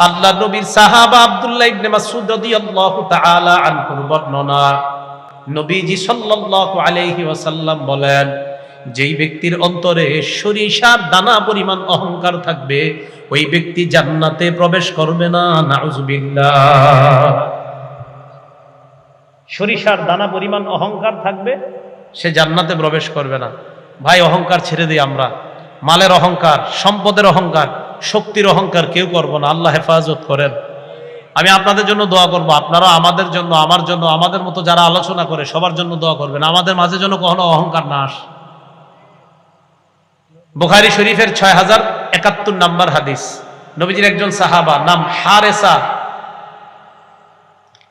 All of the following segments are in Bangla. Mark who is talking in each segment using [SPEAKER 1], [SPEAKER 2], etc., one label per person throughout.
[SPEAKER 1] আল্লাহ নবীর সাহাবা আব্দুল্লাহ ইবনে মাসউদ রাদিয়াল্লাহু তাআলা বর্ণনা। নবীজি সাল্লাল্লাহু আলাইহি ওয়াসাল্লাম বলেন, যেই ব্যক্তির অন্তরে সরিষার দানা পরিমাণ অহংকার থাকবে, ওই ব্যক্তি জান্নাতে প্রবেশ করবে না নাউজুবিল্লাহ সরিষার দানা পরিমাণ অহংকার থাকবে, সে জান্নাতে প্রবেশ করবে না। ভাই, অহংকার ছেড়ে দিই আমরা। মালের অহংকার, সম্পদের অহংকার শক্তির অহংকার কেউ করব না, আল্লাহ হেফাজত করেন। আমি আপনাদের জন্য দোয়া করব আপনারা আমাদের জন্য, আমার জন্য, আমাদের মতো যারা আলোচনা করে সবার জন্য দোয়া করবেন, আমাদের মাঝে যেন কখনো অহংকার না আসে। বুখারি শরীফের ছয় হাজার একাত্তর নাম্বার হাদিস। নবীজির একজন সাহাবা নাম হারেসা।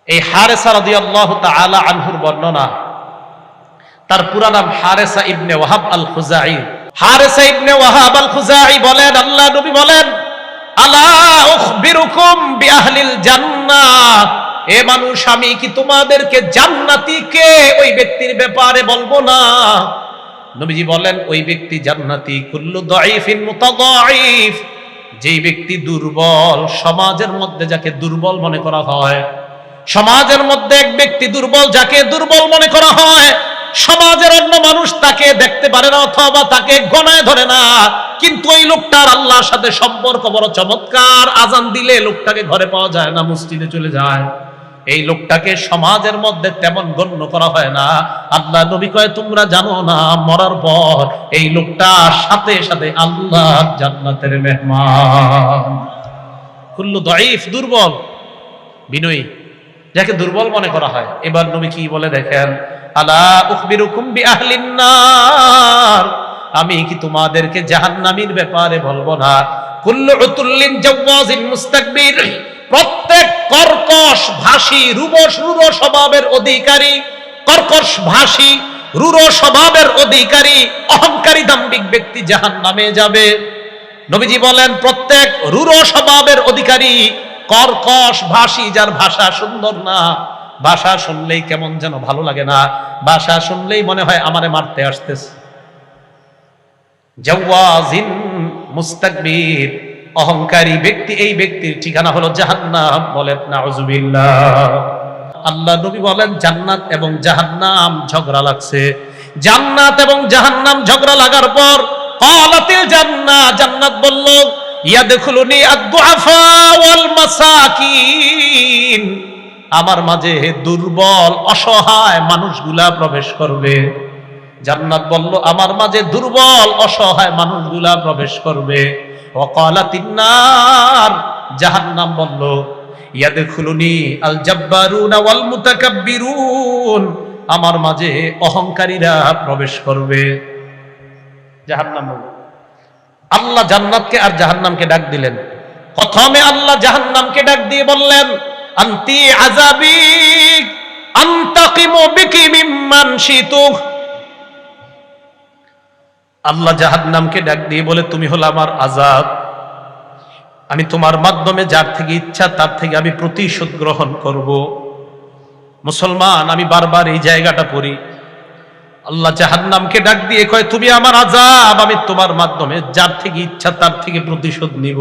[SPEAKER 1] এই হারেসা রাদিয়াল্লাহু তাআলা আনহুর বর্ণনা। তার পুরা নাম হারেসা ইবনে ওয়াহাব আল খুজাই হারেসা ইবনে ওয়াহাব আল খুজাই বলেন, আল্লাহ নবী বলেন, আলা উখবিরুকুম বিআহলিল জান্নাহ। এ মানুষ, আমি কি তোমাদেরকে জান্নাতি কে? ওই ব্যক্তির ব্যাপারে বলব না। নবীজি বলেন, ওই ব্যক্তি জান্নাতি, কুল্লু দাইফিন মুতাদাইফ যেই ব্যক্তি দুর্বল, সমাজের মধ্যে যাকে দুর্বল মনে করা হয়, সমাজের মধ্যে এক ব্যক্তি দুর্বল, যাকে দুর্বল মনে করা হয় সমাজের অন্য মানুষ তাকে দেখতে পারে না অথবা তাকে গণায় ধরে না। কিন্তু ওই লোকটার আল্লাহর সাথে সম্পর্ক বড় চমৎকার। আজান দিলে লোকটাকে ঘরে পাওয়া যায় না, মসজিদে চলে যায়। এই লোকটাকে সমাজের মধ্যে তেমন গণ্য করা হয় না। আল্লাহ নবী কয়, তোমরা জানো না, মরার পর এই লোকটা সাথে সাথে আল্লাহ জান্নাতের মেহমান। কুল্লু দাইফ দুর্বল, বিনয়ী। যাকে দুর্বল মনে করা হয়। এবার নবী কি বলে দেখেন? আলা উখবিরুকুম বিআহলিন নার। আমি কি তোমাদেরকে জাহান্নামীর ব্যাপারে বলব না? কুল্লু উতুল্লিন জাওয়াজিন মুস্তাকবির। প্রত্যেক কর্কশ ভাষী রুবস রুর স্বভাবের অধিকারী, কর্কশ ভাষী, রুর স্বভাবের অধিকারী, অহংকারী দাম্ভিক ব্যক্তি জাহান্নামে যাবে। নবীজি বলেন, প্রত্যেক রুর স্বভাবের অধিকারী কর্কশ ভাষী যার ভাষা সুন্দর না। ভাষা শুনলেই কেমন যেন ভালো লাগে না। ভাষা শুনলেই মনে হয় আমারে মারতে আসতেছে। জওয়াজিন মুস্তাকবির, অহংকারী ব্যক্তি, এই ব্যক্তির ঠিকানা হলো জাহান্নাম বলেন নাউজুবিল্লাহ। আল্লাহ নবী বলেন, জান্নাত এবং জাহান্নাম ঝগড়া লাগছে। জান্নাত এবং জাহান্নাম ঝগড়া লাগার পর কলাতিল জান্নাত জান্নাত বলল ইয়াদখুলুনি আদ-দুআফা ওয়াল মাসাকিন আমার মাঝে দুর্বল, অসহায় মানুষগুলা প্রবেশ করবে। জান্নাত বলল, আমার মাঝে দুর্বল, অসহায় মানুষগুলা প্রবেশ করবে। ওকালাতিন্নার জাহান্নাম বলল, ইয়াদখুলুনি আল জাব্বারুনা ওয়াল মুতাকাব্বিরুন আমার মাঝে অহংকারীরা প্রবেশ করবে। জাহান্নাম বলল আল্লাহ জান্নাতকে আর জাহান্নামকে ডাক দিলেন। প্রথমে আল্লাহ জাহান্নামকে ডাক দিয়ে বললেন, আন্তি আজাবি আন্তাকিমু বিকি মিম্মান শিতুহ আল্লাহ জাহান্নামকে ডাক দিয়ে বলে, তুমি হলো আমার আজাদ আমি তোমার মাধ্যমে যার থেকে ইচ্ছা, তার থেকে আমি প্রতিশোধ গ্রহণ করব। মুসলমান, আমি বারবার এই জায়গাটা পড়ি। আল্লাহ জাহান্নামকে ডাক দিয়ে কয়, তুমি আমার আজাব আমি তোমার মাধ্যমে যার থেকে ইচ্ছা তার থেকে প্রতিশোধ নিব।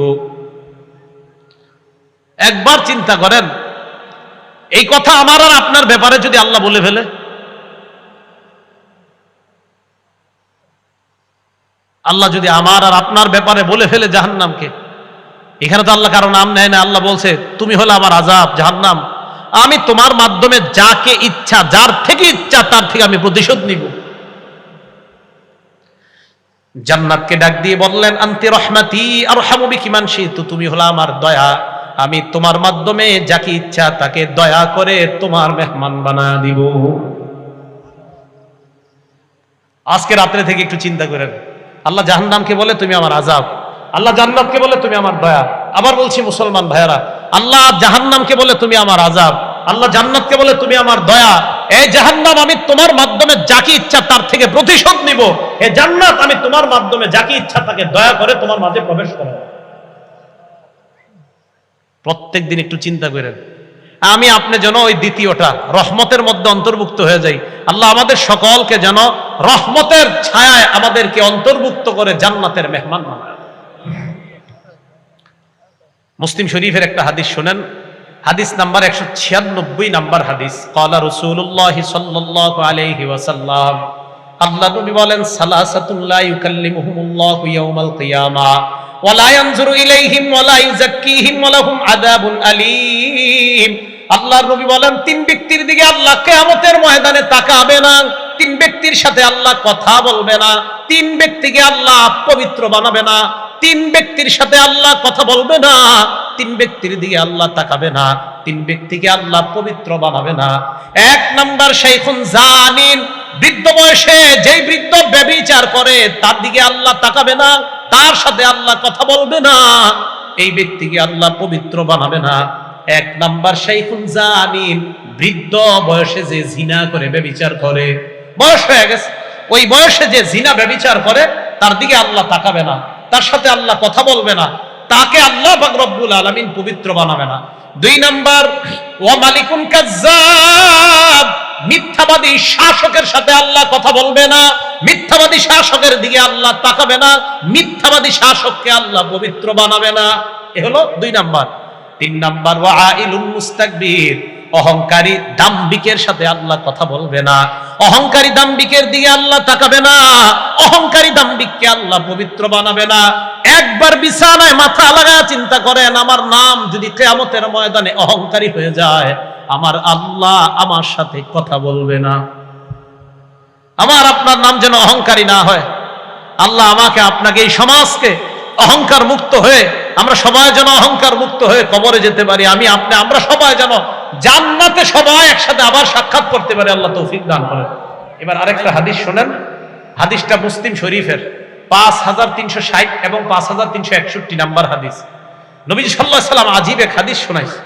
[SPEAKER 1] একবার চিন্তা করেন, এই কথা আমার আর আপনার ব্যাপারে যদি আল্লাহ বলে ফেলে? আল্লাহ যদি আমার আর আপনার ব্যাপারে বলে ফেলে জাহান্নামকে? এখানে তো আল্লাহ কারও নাম নেয় না, আল্লাহ বলছে, তুমি হলে আমার আজাব জাহান্নাম। আমি তোমার মাধ্যমে যাকে ইচ্ছা, যার থেকে ইচ্ছা, তার থেকে আমি প্রতিশোধ নিব। জান্নাতকে ডাক দিয়ে বললেন, আন্তি রহমাতি আর হামবি কিমান তো তুমি হলো আমার দয়া। আমি তোমার মাধ্যমে যাকে ইচ্ছা, তাকে দয়া করে তোমার মেহমান বানা দিব। আজকে রাত্রে থেকে একটু চিন্তা করেন। আল্লাহ জাহান্নামকে বলে, তুমি আমার আজাব আল্লাহ জান্নাতকে বলে, তুমি আমার দয়া। আবার বলছি, মুসলমান ভাইয়ারা, আল্লাহ জাহান্নামকে বলে, তুমি আমার আজাব আল্লাহ জান্নাতকে বলে, তুমি আমার দয়া। এই জাহান্নাম, আমি তোমার মাধ্যমে যাকে ইচ্ছা তার থেকে প্রতিশোধ নিব। এই জান্নাত, আমি তোমার মাধ্যমে যাকে ইচ্ছা তাকে দয়া করে তোমার মাঝে প্রবেশ করো প্রত্যেক দিন একটু চিন্তা করেন। আমি, আপনি যেন ওই দ্বিতীয়টা, রহমতের মধ্যে অন্তর্ভুক্ত হয়ে যাই। আল্লাহ আমাদের সকলকে যেন রহমতের ছায়ায় আমাদেরকে অন্তর্ভুক্ত করে জান্নাতের মেহমান বানায়। মুসলিম শরীফের একটা হাদিস শোনেন। হাদিস নাম্বার একশো ছিয়ানব্বই নাম্বার হাদিস। কলা রসুল্লাহ সাল্লাহ আলাইহি ওয়াসাল্লাম, আল্লাহ নবী বলেন সালাসাতুল্লাহ ইউকাল্লিমুহুমুল্লাহু ইয়াউমাল কিয়ামা ওয়ালা ইয়ানজুরু ইলাইহিম ওয়ালা ইউযাক্কিহিম আল্লাহর নবী বলেন, তিন ব্যক্তির দিকে আল্লাহ কিয়ামতের ময়দানে তাকাবে না, তিন ব্যক্তির সাথে আল্লাহ কথা বলবে না, তিন ব্যক্তিকে আল্লাহ পবিত্র বানাবে না তিন ব্যক্তির সাথে আল্লাহ কথা বলবে না। তিন ব্যক্তির দিকে আল্লাহ তাকাবে না। তিন ব্যক্তিকে আল্লাহ পবিত্র বানাবে না। এক নাম্বার সেইখুন জানিন বৃদ্ধ বয়সে যেই বৃদ্ধ ব্যবিচার করে, তার দিকে আল্লাহ তাকাবে না, তার সাথে আল্লাহ কথা বলবে না। এই ব্যক্তিকে আল্লাহ পবিত্র বানাবে না। এক নাম্বার সেইখুন জানিন বৃদ্ধ বয়সে যে জিনা করে ব্যবিচার করে, বয়স হয়ে গেছে। ওই বয়সে যে জিনা ব্যবিচার করে, তার দিকে আল্লাহ তাকাবে না। তার সাথে আল্লাহ কথা বলবে না। তাকে আল্লাহ রব্বুল আলামিন পবিত্র বানাবে না। দুই নাম্বার ওয়া মালিকুন কাজ্জাব, মিথ্যাবাদী শাসকের সাথে আল্লাহ কথা বলবে না। মিথ্যাবাদী শাসকের দিকে আল্লাহ তাকাবে না। মিথ্যাবাদী শাসককে আল্লাহ পবিত্র বানাবে না। এ হলো দুই নাম্বার। তিন নাম্বার, ওয়া আইলুন মুস্তাকবির অহংকারী দাম্বিকের সাথে আল্লাহ কথা বলবে না। অহংকারী দাম্বিকের দিকে আল্লাহ তাকাবে না। অহংকারী দাম্বিককে আল্লাহ পবিত্র বানাবে না। একবার বিছানায় মাথা লাগা চিন্তা করেন, আমার নাম যদি কেয়ামতের ময়দানে অহংকারী হয়ে যায়, আমার আল্লাহ আমার সাথে কথা বলবে না। আমার আপনার নাম যেন অহংকারী না হয়। আল্লাহ আমাকে, আপনাকে, এই সমাজকে অহংকার মুক্ত হয়ে, আমরা সবাই যেন অহংকার মুক্ত হয়ে কবরে যেতে পারি। আমি, আপনি, আমরা সবাই যেন জান্নাতে সবাই একসাথে আবার সাক্ষাৎ করতে পারে, আল্লাহ তৌফিক দান করেন। এবার আরেকটা হাদিস শোনেন। হাদিসটা মুসলিম শরীফের পাঁচ হাজার তিনশো ষাট এবং পাঁচ হাজার তিনশো একষট্টি নাম্বার হাদিস। নবী সাল্লাহ সাল্লাম আজিব এক হাদিস শোনাইছে।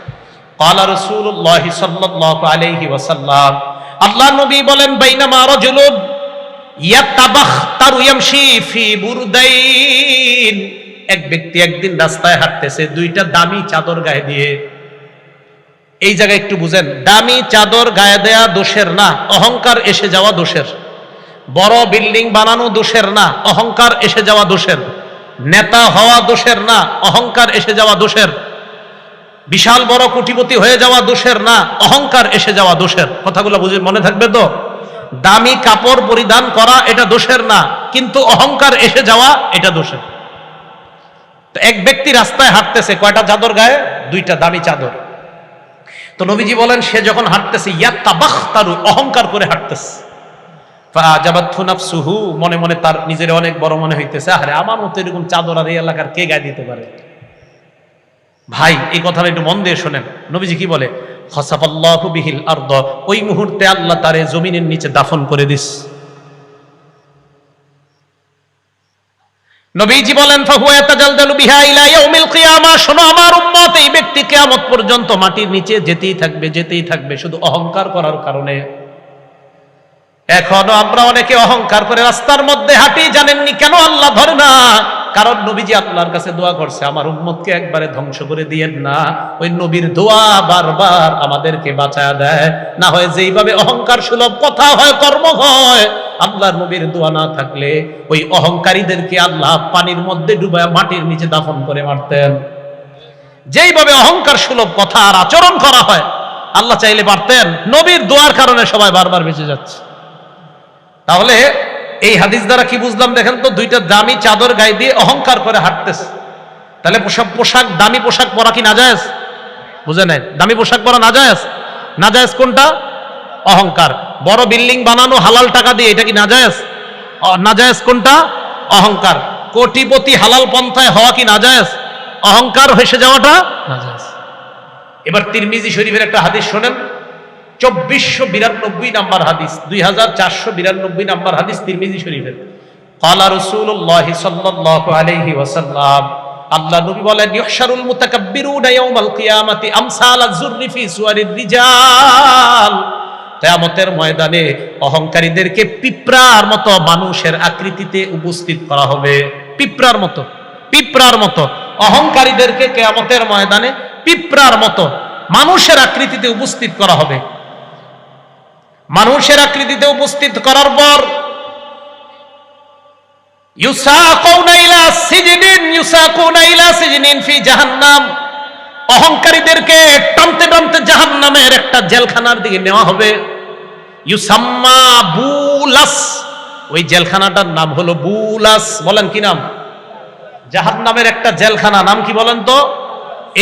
[SPEAKER 1] قال رسول الله صلى الله عليه وسلم الله নবী বলেন, বাইনামা রজুলুন ইয়াতাবাখতারু ইয়ামশি ফি বুরদাইন। এক ব্যক্তি একদিন রাস্তায় হাঁটতেছে, দুইটা দামি চাদর গায়ে দিয়ে এই জায়গায় একটু বুঝেন, দামি চাদর গায়ে দেয়া দোষের না, অহংকার এসে যাওয়া দোষের। বড় বিল্ডিং বানানো দোষের না, অহংকার এসে যাওয়া দোষের। নেতা হওয়া দোষের না, অহংকার এসে যাওয়া দোষের। বিশাল বড় কোটিপতি হয়ে যাওয়া দোষের না, অহংকার এসে যাওয়া দোষের। কথাগুলো বুঝে মনে থাকবে তো? দামি কাপড় পরিধান করা এটা দোষের না, কিন্তু অহংকার এসে যাওয়া এটা দোষের। এক ব্যক্তি রাস্তায় হাঁটতেছে, কয়টা চাদর গায়ে? দুইটা দামি চাদর। তো নবীজি বলেন, সে যখন হাঁটতেছে, ইয়াত্তাবাখতারু, অহংকার করে হাঁটতেছে। নাফসুহু, মনে মনে তার নিজের অনেক বড় মনে হইতেছে আরে আমার মতো এরকম চাদর আর এই এলাকার কে গায়ে দিতে পারে? ভাই, এই কথাটা একটু মন দিয়ে শোনেন। নবীজি কি বলে? খসাফাল্লাহু বিহিল আরদ, ওই মুহূর্তে আল্লাহ তারে জমিনের নিচে দাফন করে দিস। নবীজি বলেন শোনো, আমার উম্মত, এই ব্যক্তি কেয়ামত পর্যন্ত মাটির নিচে যেতেই থাকবে যেতেই থাকবে, শুধু অহংকার করার কারণে। এখনও আমরা অনেকে অহংকার করে রাস্তার মধ্যে হাঁটি, জানেননি কেন? আল্লাহ ধরে না। কারণ নবীজি আল্লাহর কাছে দোয়া করছে, আমার উম্মতকে একবারে ধ্বংস করে দিয়েন না। ওই নবীর দোয়া বারবার আমাদেরকে বাঁচায় দেয়। না হয় যেইভাবে অহংকার সুলভ কথা হয়, কর্ম হয়, আল্লাহর নবীর দোয়া না থাকলে ওই অহংকারীদেরকে আল্লাহ পানির মধ্যে ডুবায় মাটির নিচে দাফন করে মারতেন। যেইভাবে অহংকার সুলভ কথা আর আচরণ করা হয়, আল্লাহ চাইলে পারতেন। নবীর দোয়ার কারণে সবাই বারবার বেঁচে যাচ্ছে। তাহলে এই হাদিস দ্বারা কি বুঝলাম? দেখেন তো, দুইটা দামি চাদর গায়ে দিয়ে অহংকার করে হাঁটতেছে। তাহলে পোশাক পোশাক, দামি পোশাক পরা কি না নাজায়েজ? বুঝে নেন দামি পোশাক পরা নাজায়েজ? নাজায়েজ কোনটা? অহংকার। বড় বিল্ডিং বানানো, হালাল টাকা দিয়ে, এটা কি না নাজায়েজ নাজায়েজ কোনটা? অহংকার। কোটিপতি হালাল পন্থায় হওয়া কি না নাজায়েজ? অহংকার হেসে যাওয়াটা না নাজায়েজ। এবার তিরমিজি শরীফের একটা হাদিস শোনেন। চব্বিশশো বিরানব্বই নাম্বার হাদিস, দুই হাজার চারশো বিরানব্বই নাম্বার হাদিস তিরমিজি শরীফের। কালা রসুল্লাহ আলহি ওয়াসাল্লাম, আল্লাহ নবী বলেন ইহশারুল মুতাকাব্বিরুনা ইয়াউমাল কিয়ামাতি আমসাল আয-যুররি ফি সুয়ারির রিজাল। কিয়ামতের ময়দানে অহংকারীদেরকে পিঁপড়ার মতো মানুষের আকৃতিতে উপস্থিত করা হবে। পিঁপড়ার মতো পিঁপড়ার মতো। অহংকারীদেরকে কিয়ামতের ময়দানে পিঁপড়ার মতো মানুষের আকৃতিতে উপস্থিত করা হবে। মানুষের আকৃতিতে উপস্থিত করার পর অহংকারীদেরকে টানতে টানতে জাহান নামের একটা জেলখানার দিকে নেওয়া হবে। ইউসাম্মা বুলাস, ওই জেলখানাটার নাম হলো বুলাস, বলেন কি নাম? জাহান নামের একটা জেলখানা, নাম কি বলেন তো?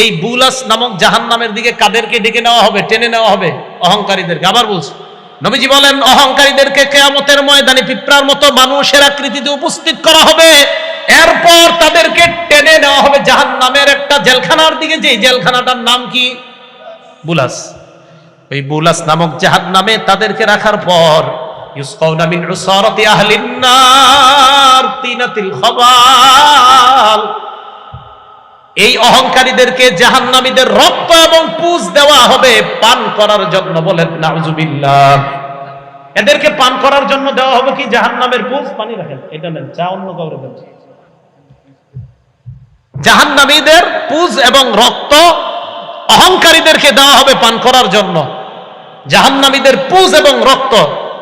[SPEAKER 1] এই বুলাস নামক জাহান নামের দিকে কাদেরকে ডেকে নেওয়া হবে, টেনে নেওয়া হবে? অহংকারীদেরকে, আবার বলছি। নবীজি বলেন, অহংকারীদেরকে কেয়ামতের ময়দানে পিঁপড়ার মতো মানুষের আকৃতিতে উপস্থিত করা হবে। এরপর তাদেরকে টেনে নেওয়া হবে জাহান নামের একটা জেলখানার দিকে। যে জেলখানাটার নাম কি? বুলাস। ওই বুলাস নামক জাহান নামে তাদেরকে রাখার পর, ইউসকাউনা এই অহংকারীদেরকে জাহান্নামীদের রক্ত এবং পুজ দেওয়া হবে পান করার জন্য বলেন, নাউজুবিল্লাহ। এদেরকে পান করার জন্য দেওয়া হবে কি? জাহান্নামের পুজ? পানি রাখেন। এটা নেন। চা অন্য কাউরে দেন। জাহান্নামীদের পুজ এবং রক্ত অহংকারীদেরকে দেওয়া হবে পান করার জন্য। জাহান্নামীদের পুজ এবং রক্ত।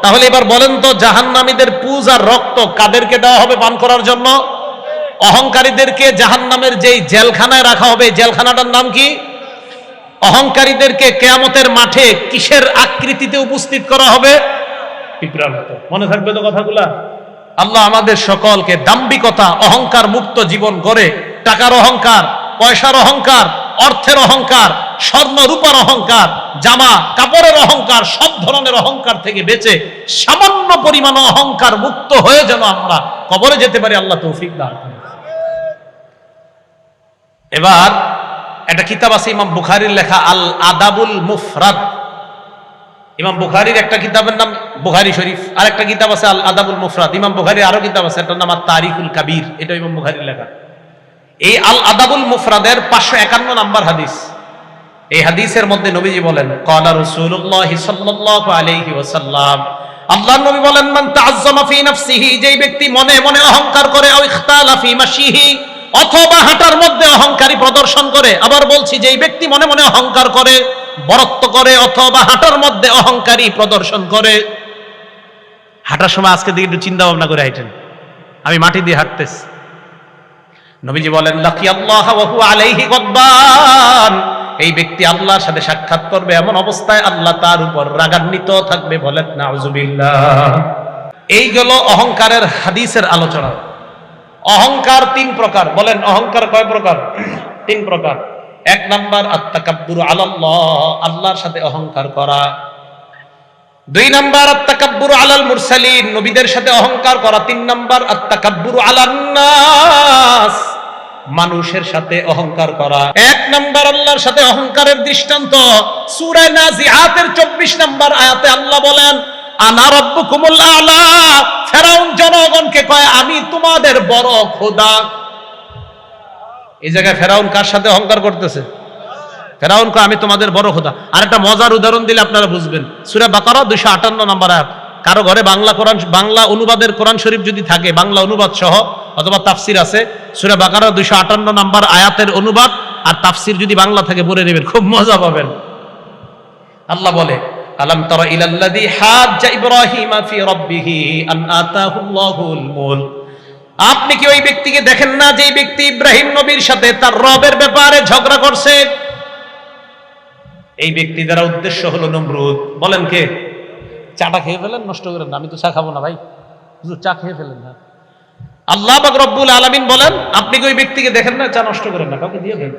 [SPEAKER 1] তাহলে এবার বলেন তো, জাহান্নামীদের পুজ আর রক্ত কাদেরকে দেওয়া হবে পান করার জন্য? অহংকারীদেরকে জাহান্নামের যেই জেলখানায় রাখা হবে জেলখানাটার নাম কি? অহংকারীদেরকে কেয়ামতের মাঠে কিসের আকৃতিতে উপস্থিত করা হবে? পিঁপড়ার মতো। মনে থাকবে তো কথাগুলা? আল্লাহ আমাদের সকলকে দাম্বিকতা অহংকার মুক্ত জীবন গড়ে টাকার অহংকার পয়সার অহংকার অর্থের অহংকার স্বর্ণ রূপার অহংকার জামা কাপড়ের অহংকার সব ধরনের অহংকার থেকে বেঁচে সামান্য পরিমাণ অহংকার মুক্ত হয়ে যেন আমরা কবরে যেতে পারি আল্লাহ তৌফিক দান করেন। এবার একটা কিতাব আছে, ইমাম বুখারির লেখা আল আদাবুল মুফরাদ। ইমাম বুখারির একটা কিতাবের নাম বুখারি শরীফ আর একটা কিতাব আছে আল আদাবুল মুফরাদ। ইমাম বুখারির আরও কিতাব আছে, এটার নাম আর তারিকুল কাবির এটা ইমাম বুখারির লেখা। এই আল আদাবুল মুফরাদের পাঁচশো একান্ন নাম্বার হাদিস। এই হাদিসের মধ্যে নবীজি বলেন কলা রসুল্লাহ সাল্লাল্লাহু আলাইহি ওয়াসাল্লাম। আল্লাহর নবী বলেন, মান তাআজ্জামা ফি নাফসিহি, যেই ব্যক্তি মনে মনে অহংকার করে, আও ইখতালা ফি মাশিহি। অথবা হাঁটার মধ্যে অহংকারী প্রদর্শন করে। আবার বলছি যেই ব্যক্তি মনে মনে অহংকার করে, বরত্ব করে, অথবা হাঁটার মধ্যে অহংকারী প্রদর্শন করে। হাঁটার সময় আজকে দিকে একটু চিন্তা ভাবনা করে হাঁটেন। আমি মাটি দিয়ে হাঁটতেছি। নবীজি বলেন, লাকি আল্লাহ ওহু আলাইহি গদ্বান এই ব্যক্তি আল্লাহর সাথে সাক্ষাৎ করবে এমন অবস্থায় আল্লাহ তার উপর রাগান্বিত থাকবে বলেন, নাউজুবিল্লাহ। এই গেল অহংকারের হাদিসের আলোচনা। অহংকার তিন প্রকার। বলেন, অহংকার কয় প্রকার? তিন প্রকার। এক নাম্বার আত্মাকাব্বুর আলাল্লাহ, আল্লাহর সাথে অহংকার করা। দুই নাম্বার আত্মাকাব্বুর আলাল মুরসালিন, নবীদের সাথে অহংকার করা। তিন নাম্বার আত্মাকাব্বুর আলান্নাস মানুষের সাথে অহংকার করা। এক নাম্বার, আল্লাহর সাথে অহংকারের দৃষ্টান্ত। সূরা নাজিআতের 24 নাম্বার আয়াতে আল্লাহ বলেন জনগণকে কয়, আমি তোমাদের বড় খোদা। এই জায়গায় ফেরাউন কার সাথে অহংকার করতেছে? ফেরাউন কয়, আমি তোমাদের বড় খোদা। আর একটা মজার উদাহরণ দিলে আপনারা বুঝবেন। বাকারা দুইশো আটান্ন কারও ঘরে বাংলা কোরআন, বাংলা অনুবাদের কোরআন শরীফ যদি থাকে, বাংলা অনুবাদ সহ, অথবা তাফসির আছে, সুরা বাকারা দুইশো আটান্ন নম্বর আয়াতের অনুবাদ আর তাফসির যদি বাংলা থাকে, পড়ে নেবেন, খুব মজা পাবেন। আল্লাহ বলে আলম তারা ইলাল্লাযী হাজ্জা ইব্রাহিমা ফি রাব্বিহি আন আতাহুল্লাহুল মুলক আপনি কি ওই ব্যক্তিকে দেখেন না যে ব্যক্তি ইব্রাহিম নবীর সাথে তার রবের ব্যাপারে ঝগড়া করছে? এই ব্যক্তি দ্বারা উদ্দেশ্য হলো নমরুদ। বলেন কে? চাটা খেয়ে ফেলেন নষ্ট করেন না। আমি তো চা খাব না ভাই। হুজুর চা খেয়ে ফেলেন না। আল্লাহ পাক রব্বুল আলামিন বলেন আপনি কি ওই ব্যক্তিকে দেখেন না? চা নষ্ট করেন না কাউকে দিয়ে দেন।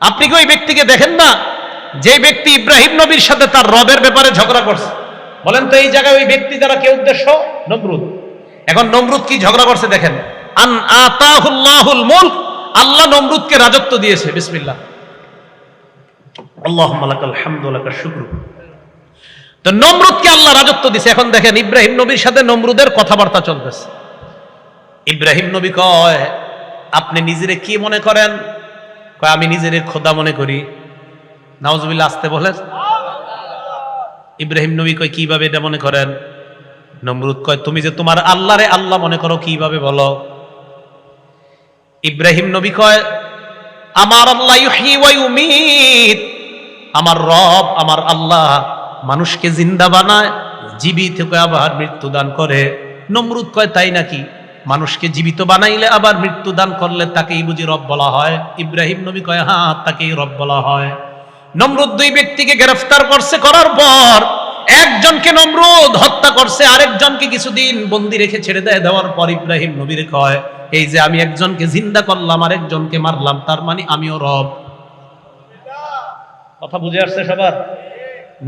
[SPEAKER 1] আপনি কি ওই ব্যক্তিকে দেখেন না যে ব্যক্তি ইব্রাহিম নবীর সাথে তার রবের ব্যাপারে ঝগড়া করছে, বলেন তো এই জায়গায় ওই ব্যক্তি দ্বারা কে উদ্দেশ্য? নমরুদ। এখন নমরুদ কি ঝগড়া করছে দেখেন। আন আতাহুল্লাহুল মুলক, আল্লাহ নমরুদকে রাজত্ব দিয়েছে, বিসমিল্লাহ। আল্লাহুম্মা লাকাল হামদু ওয়া লাকাশ শুকরু। তো নমরুদকে আল্লাহ রাজত্ব দিয়েছে এখন দেখেন ইব্রাহিম নবীর সাথে নমরুদের কথাবার্তা চলতেছে। ইব্রাহিম নবী কয়, আপনি নিজেরে কি মনে করেন? কয়, আমি নিজেরে খোদা মনে করি। নাউজুবিল্লাহ আসতে বলেন। ইব্রাহিম নবী কয়, কীভাবে এটা মনে করেন? নমরুদ কয়, তুমি যে তোমার আল্লাহরে আল্লাহ মনে করো, কীভাবে বলো? ইব্রাহিম নবী কয়, আমার আল্লাহ আমার রব, আমার আল্লাহ মানুষকে জিন্দা বানায়, জীবিত আবার মৃত্যু দান করে। নমরুদ কয়, তাই নাকি? মানুষকে জীবিত বানাইলে আবার মৃত্যু দান করলে তাকেই বুঝি রব বলা হয়? ইব্রাহিম নবী কয় হ্যাঁ তাকেই রব বলা হয়। নমরুদ দুই ব্যক্তিকে গ্রেফতার করছে, করার পর একজনকে নমরুদ হত্যা করছে, আরেকজনকে কিছুদিন বন্দি রেখে ছেড়ে দেয়। দেওয়ার পর ইব্রাহিম নবীর কয়, এই যে আমি একজনকে জিন্দা করলাম, আরেকজনকে মারলাম, তার মানে আমিও রব। কথা বুঝে আসছে সবার?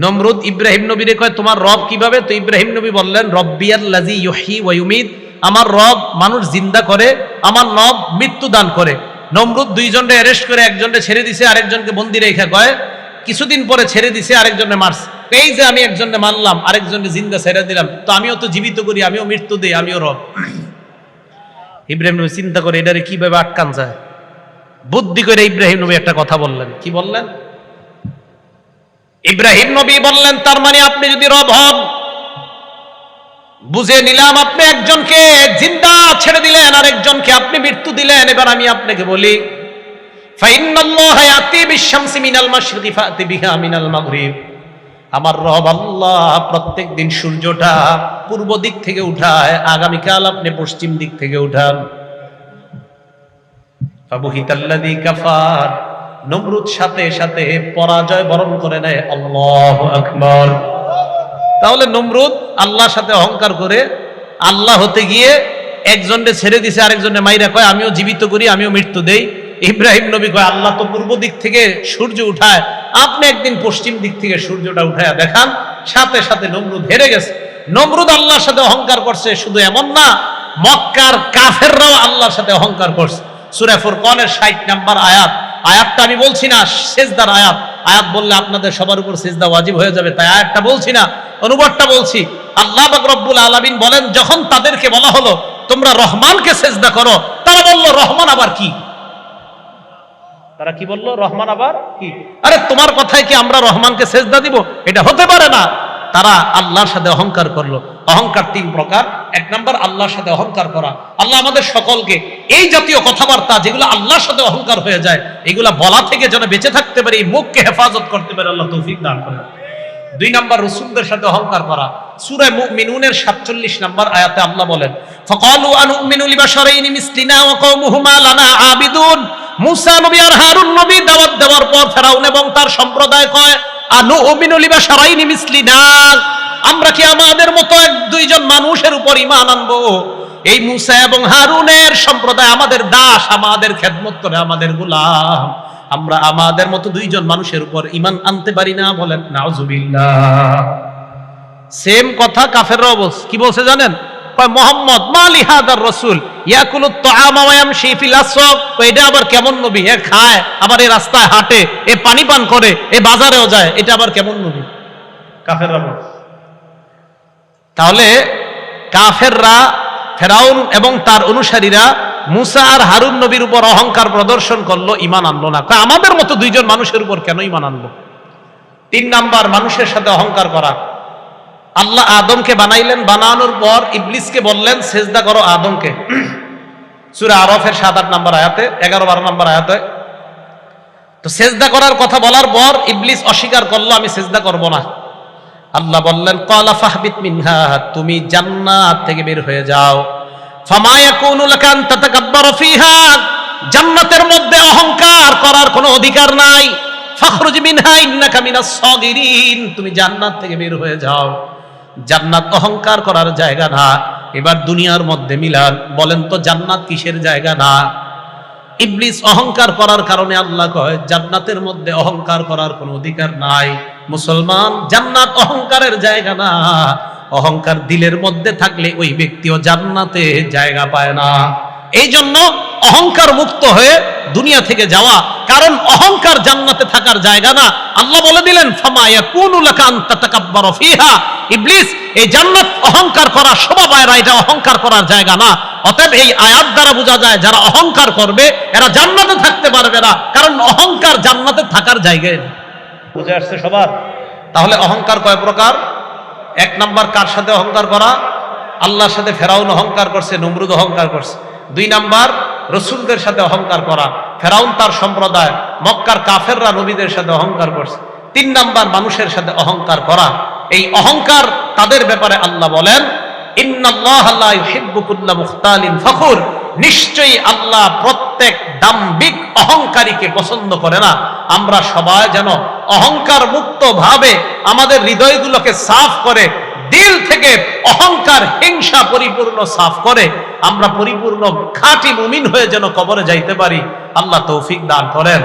[SPEAKER 1] নমরুদ ইব্রাহিম নবীরে কয়, তোমার রব কীভাবে? তো ইব্রাহিম নবী বললেন রব্বিয়াল লাজি ইউহি ওয়া ইউমিত, আমার রব মানুষ জিন্দা করে, আমার রব মৃত্যু দান করে। নমরুদ দুইজনকে অ্যারেস্ট করে একজনকে ছেড়ে দিছে, আরেকজনকে বন্দি রেখে কয়, কিছুদিন পরে ছেড়ে দিছে আরেকজনে মারছে। এই যে আমি একজনকে মারলাম, আরেকজনকে জিন্দা ছেড়ে দিলাম, তো আমিও তো জীবিত করি, আমিও মৃত্যু দিই, আমিও রব। ইব্রাহিম নবী চিন্তা করে এটারে কীভাবে আটকান যায়? বুদ্ধি করে ইব্রাহিম নবী একটা কথা বললেন। কি বললেন? ইব্রাহিম নবী বললেন, তার মানে আপনি যদি রব হন বুঝে নিলাম, আপনি একজনকে জিন্দা ছেড়ে দিলেন আর একজনকে আপনি মৃত্যু দিলেন। এবার আমি আপনাকে বলি আমার রব আল্লাহ প্রত্যেক দিন সূর্যটা পূর্ব দিক থেকে উঠায়, আগামীকাল আপনি পশ্চিম দিক থেকে উঠান। কাফার, নমরুদ সাথে সাথে পরাজয় বরণ করে নেয়। আল্লাহ আকবার। তাহলে নমরুদ আল্লাহর সাথে অহংকার করে আল্লাহ হতে গিয়ে একজনকে ছেড়ে দিছে আরেকজনে মাইরা কয়, আমিও জীবিত করি, আমিও মৃত্যু দেই। ইব্রাহিম নবী কয়, আল্লাহ তো পূর্ব দিক থেকে সূর্য উঠায়, আপনি একদিন পশ্চিম দিক থেকে সূর্যটা উঠায় দেখান। সাথে সাথে নমরুদ হেরে গেছে। নমরুদ আল্লাহর সাথে অহংকার করছে, শুধু এমন না, মক্কার কাফেররাও আল্লাহর সাথে অহংকার করছে। সুরে ফুরকনের ষাট নাম্বার আয়াত, আয়াতটা আমি বলছি না, সেজদার আয়াত। আয়াত বললে আপনাদের সবার উপর সিজদা ওয়াজিব হয়ে যাবে, তাই আয়াতটা বলছি না, অনুবাদটা বলছি। আল্লাহ রব্বুল আলামিন বলেন, যখন তাদেরকে বলা হলো, তোমরা রহমানকে সেজদা করো, তারা বলল, রহমান আবার কি? তারা কি বলল, রহমান আবার কি? আরে তোমার কথায় কি আমরা রহমানকে সেজদা দিব? এটা হতে পারে না। তারা আল্লাহর সাথে অহংকার করল। অহংকার তিন প্রকার। এক নম্বর, আল্লাহর সাথে অহংকার করা। আল্লাহ আমাদের সকলকে এই জাতীয় কথাবার্তা যেগুলো আল্লাহর সাথে অহংকার হয়ে যায়, এগুলা বলা থেকে যেন বেঁচে থাকতে পারে, এই মুখকে হেফাজত করতে পারে আল্লাহ তৌফিক দান করে। দুই নাম্বার, রসুলদের সাথে অহংকার করা। সূরা মুমিনুনের 47 নাম্বার আয়াতে আল্লাহ বলেন, ফাকালু আনুমিনু লিবাশারাইনি মিসলিনা ওয়া কওমুহুমা লানা আবিদুন। মুসা নবী আর হারুন নবী দাওয়াত দেওয়ার পর ফেরাউন এবং তার সম্প্রদায় কয় আমরা কি আমাদের মতো এক দুইজন মানুষের উপর ইমান আনব? এই মুসা এবং হারুনের সম্প্রদায় আমাদের দাস, আমাদের খেদমত করে আমাদের গোলাম। আমরা আমাদের মতো দুইজন মানুষের উপর ইমান আনতে পারি না বলেন, নাউজুবিল্লাহ। সেম কথা কাফেররাও বলছে। কি বলছে জানেন? মোহাম্মদ মালি হাদার রসুল ইয়াকুলু তাআমা ওয়া ইয়ামশি ফিল আসওয়াক কয় এটা আবার কেমন নবী? এ খায় আবার এ রাস্তায় হাঁটে এ পানি পান করে এ বাজারেও যায় এটা আবার কেমন নবী? কাফেররা তাহলে কাফেররা ফেরাউন এবং তার অনুসারীরা মুসা আর হারুন নবীর উপর অহংকার প্রদর্শন করল ইমান আনলো না। আমাদের মতো দুইজন মানুষের উপর কেন ইমান আনলো? তিন নাম্বার মানুষের সাথে অহংকার করা। আল্লাহ আদমকে বানাইলেন, বানানোর পর ইবলিসকে বললেন, সেজদা করো আদমকে। সুরা আরফের সাত আট নাম্বার আয়াতে, এগারো বারো নাম্বার আয়াতে। তো সেজদা করার কথা বলার পর ইবলিস অস্বীকার করল, আমি সেজদা করব না। আল্লাহ বললেন কলা ফাহবিত মিনহা, তুমি জান্নাত থেকে বের হয়ে যাও। জান্নাতের মধ্যে অহংকার করার কোনো অধিকার নাই। ফাখরুজ মিনহা, ইন্নাকা মিনাস সাগিরিন, তুমি জান্নাত থেকে বের হয়ে যাও। জান্নাত অহংকার করার জায়গা না। এবার দুনিয়ার মধ্যে মিলান, বলেন তো জান্নাত কিসের জায়গা না? ইবলিস অহংকার করার কারণে আল্লাহ কয়, জান্নাতের মধ্যে অহংকার করার কোনো অধিকার নাই। মুসলমান, জান্নাত অহংকারের জায়গা না। অহংকার দিলের মধ্যে থাকলে ওই ব্যক্তিও জান্নাতে জায়গা পায় না। এই জন্য অহংকার মুক্ত হয়ে দুনিয়া থেকে যাওয়া। কারণ অহংকার জান্নাতে থাকার জায়গা না। আল্লাহ বলে দিলেন ইবলিস, এই জান্নাত অহংকার করা শোভা এটা অহংকার করার জায়গা না। অতএব এই আয়াত দ্বারা বোঝা যায়, যারা অহংকার করবে, এরা জান্নাতে থাকতে পারবে না। কারণ অহংকার জান্নাতে থাকার জায়গায় বুঝে আসছে সবার? তাহলে অহংকার কয় প্রকার? এক নাম্বার, কার সাথে অহংকার করা? আল্লাহর সাথে ফেরাউন অহংকার করছে, নমরুদ অহংকার করছে। দুই নাম্বার রসুলদের সাথে অহংকার করা, ফেরাউন তার সম্প্রদায়, মক্কার কাফেররা নবীদের সাথে অহংকার করছে। তিন নাম্বার, মানুষের সাথে অহংকার করা। এই অহংকার তাদের ব্যাপারে আল্লাহ বলেন নিশ্চয়ই আল্লাহ প্রত্যেক দাম্ভিক অহংকারীকে পছন্দ করে না। আমরা সবাই যেন অহংকার মুক্ত ভাবে আমাদের হৃদয়গুলোকে সাফ করে দিল থেকে অহংকার, হিংসা পরিপূর্ণ সাফ করে, আমরা পরিপূর্ণ খাঁটি মুমিন হয়ে যেন কবরে যাইতে পারি। আল্লাহ তৌফিক দান করেন।